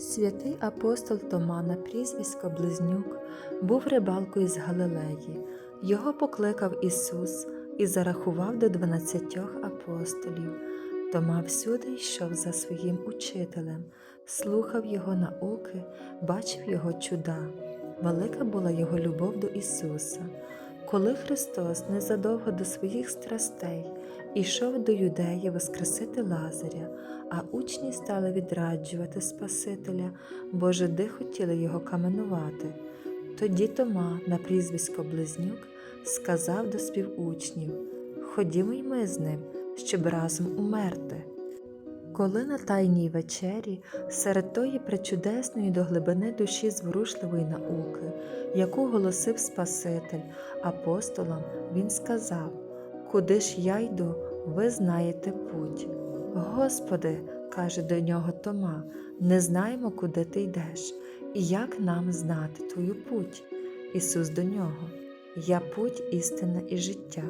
Святий апостол Тома на прізвисько Близнюк був рибалкою з Галилеї. Його покликав Ісус і зарахував до дванадцятьох апостолів. Тома всюди йшов за своїм учителем, слухав його науки, бачив його чуда. Велика була його любов до Ісуса. Коли Христос незадовго до своїх страстей ішов до юдеї воскресити Лазаря, а учні стали відраджувати Спасителя, бо жиди хотіли його каменувати. Тоді Тома на прізвисько Близнюк сказав до співучнів Ходімо й ми з ним, щоб разом умерти. Коли на тайній вечері серед тої пречудесної до глибини душі зворушливої науки, яку голосив Спаситель апостолам, він сказав: Куди ж я йду, ви знаєте путь. Господи, каже до нього Тома, не знаємо, куди ти йдеш, і як нам знати твою путь. Ісус до нього. Я путь, істина і життя.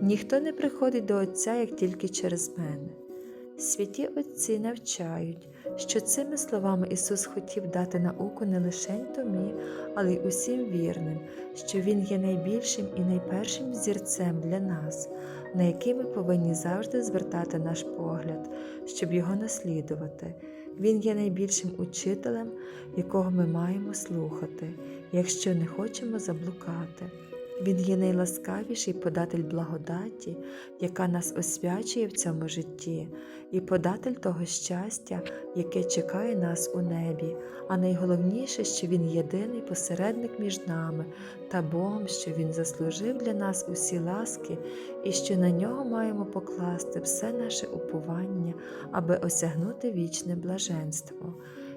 Ніхто не приходить до Отця, як тільки через мене. Святі Отці навчають, що цими словами Ісус хотів дати науку не лише Томі, але й усім вірним, що Він є найбільшим і найпершим зірцем для нас, на який ми повинні завжди звертати наш погляд, щоб його наслідувати. Він є найбільшим учителем, якого ми маємо слухати, якщо не хочемо заблукати. Він є найласкавіший податель благодаті, яка нас освячує в цьому житті, і податель того щастя, яке чекає нас у небі, а найголовніше, що Він єдиний посередник між нами та Богом, що Він заслужив для нас усі ласки, і що на нього маємо покласти все наше уповання, аби осягнути вічне блаженство.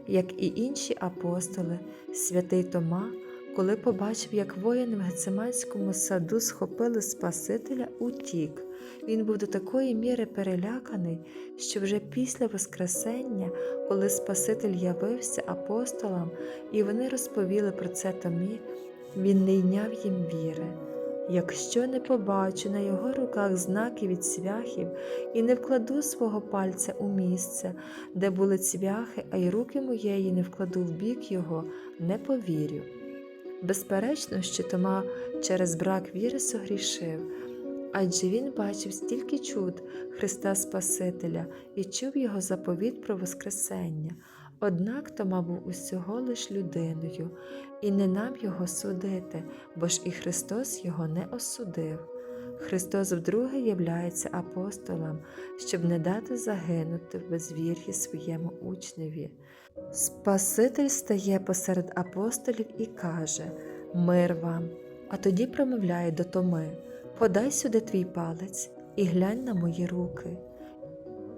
Як і інші апостоли, святий Тома коли побачив, як воїни в Гециманському саду схопили Спасителя, утік. Він був до такої міри переляканий, що вже після Воскресення, коли Спаситель явився апостолам, і вони розповіли про це Томі, він не йняв їм віри. Якщо не побачу на його руках знаки від цвяхів і не вкладу свого пальця у місце, де були цвяхи, а й руки моєї не вкладу в бік його, не повірю. Безперечно, що Тома через брак віри согрішив, адже він бачив стільки чуд Христа Спасителя і чув його заповіт про Воскресення. Однак Тома був усього лиш людиною, і не нам його судити, бо ж і Христос його не осудив. Христос вдруге являється апостолом, щоб не дати загинути в безвір'ї своєму учневі. Спаситель стає посеред апостолів і каже Мир вам, а тоді промовляє до Томи Подай сюди твій палець і глянь на мої руки,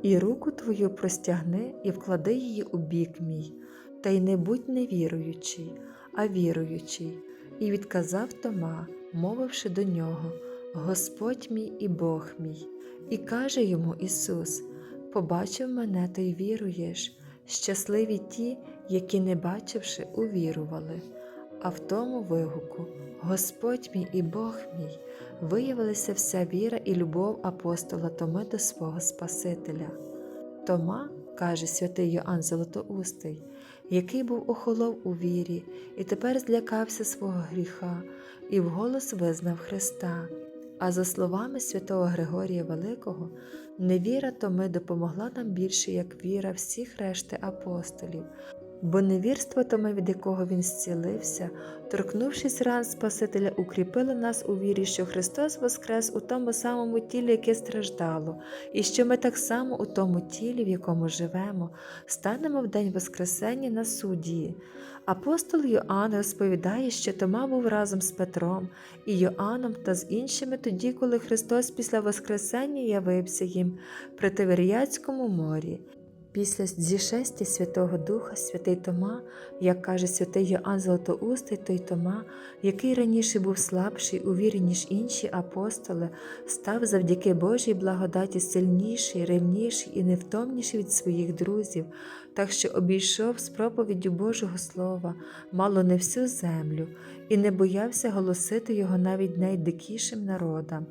і руку твою простягни і вклади її у бік мій, та й не будь невіруючий, а віруючий, і відказав Тома, мовивши до нього Господь мій і Бог мій, і каже йому Ісус: Побачив мене, то й віруєш. Щасливі ті, які, не бачивши, увірували. А в тому вигуку Господь мій і Бог мій виявилася вся віра і любов апостола Томи до свого Спасителя. Тома, каже святий Йоанн Золотоустий, який був охолов у вірі і тепер злякався свого гріха і вголос визнав Христа. А за словами святого Григорія Великого, невіра Томи допомогла нам більше, як віра всіх решти апостолів, бо невірство Томи, від якого він зцілився, торкнувшись ран Спасителя, укріпило нас у вірі, що Христос воскрес у тому самому тілі, яке страждало, і що ми так само у тому тілі, в якому живемо, станемо в день Воскресення на суді. Апостол Йоанн розповідає, що Тома був разом з Петром і Йоанном та з іншими тоді, коли Христос після Воскресення явився їм при Тиверіяцькому морі. Після зішестя Святого Духа святий Тома, як каже святий Йоанн Золотоустий, той Тома, який раніше був слабший у вірі, ніж інші апостоли, став завдяки Божій благодаті сильніший, ревніший і невтомніший від своїх друзів, так що обійшов з проповіддю Божого Слова, мало не всю землю, і не боявся голосити його навіть найдикішим народам.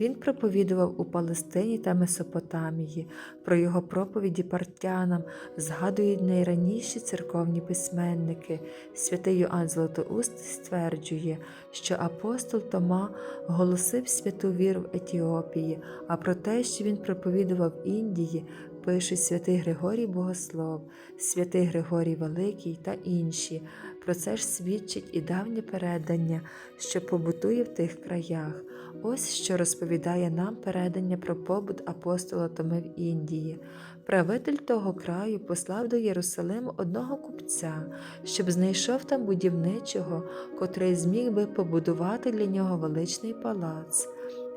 Він проповідував у Палестині та Месопотамії. Про його проповіді партянам згадують найраніші церковні письменники. Святий Йоанн Златоуст стверджує, що апостол Тома голосив святу віру в Етіопії, а про те, що він проповідував Індії, пишуть святий Григорій Богослов, святий Григорій Великий та інші. Про це ж свідчить і давнє передання, що побутує в тих краях. Ось що розповідає нам передання про побут апостола Томи в Індії. Правитель того краю послав до Єрусалиму одного купця, щоб знайшов там будівничого, котрий зміг би побудувати для нього величний палац.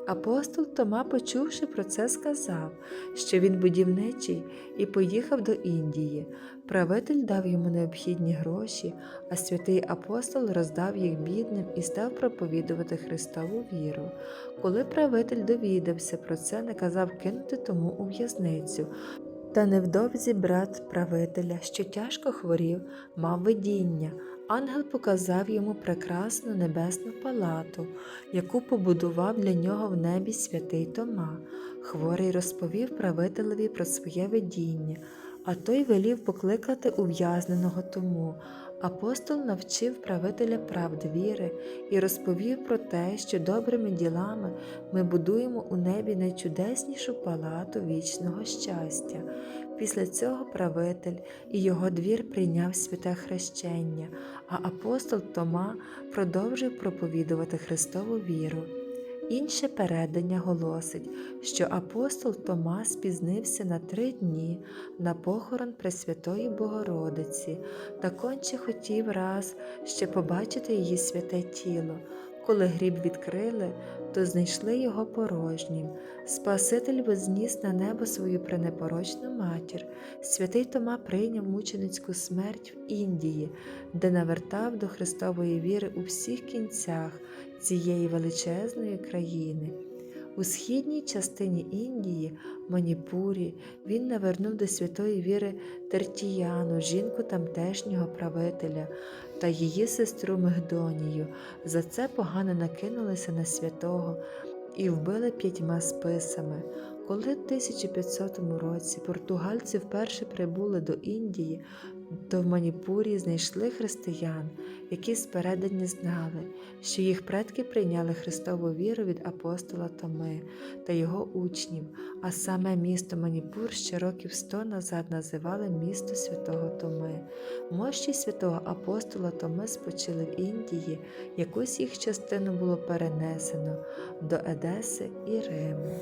Апостол Тома, почувши про це, сказав, що він будівничий, і поїхав до Індії. Правитель дав йому необхідні гроші, а святий апостол роздав їх бідним і став проповідувати Христову віру. Коли правитель довідався про це, наказав кинути тому у в'язницю. Та невдовзі брат правителя, що тяжко хворів, мав видіння. Ангел показав йому прекрасну небесну палату, яку побудував для нього в небі святий Тома. Хворий розповів правителеві про своє видіння, а той велів покликати ув'язненого тому. Апостол навчив правителя правд віри і розповів про те, що добрими ділами ми будуємо у небі найчудеснішу палату вічного щастя. Після цього правитель і його двір прийняв святе хрещення, а апостол Тома продовжив проповідувати Христову віру. Інше передання голосить, що апостол Тома спізнився на три дні на похорон Пресвятої Богородиці та конче хотів раз ще побачити її святе тіло. Коли гріб відкрили, то знайшли його порожнім. Спаситель возніс на небо свою пренепорочну матір. Святий Тома прийняв мученицьку смерть в Індії, де навертав до Христової віри у всіх кінцях цієї величезної країни. У східній частині Індії, Маніпурі, він навернув до святої віри Тертіяну, жінку тамтешнього правителя та її сестру Мегдонію. За це погано накинулися на святого і вбили п'ятьма списами. Коли в 1500 році португальці вперше прибули до Індії, то в Маніпурі знайшли християн, які спередані знали, що їх предки прийняли Христову віру від апостола Томи та його учнів, а саме місто Маніпур ще років сто назад називали місто святого Томи. Мощі святого апостола Томи спочили в Індії, якусь їх частину було перенесено до Едеси і Риму.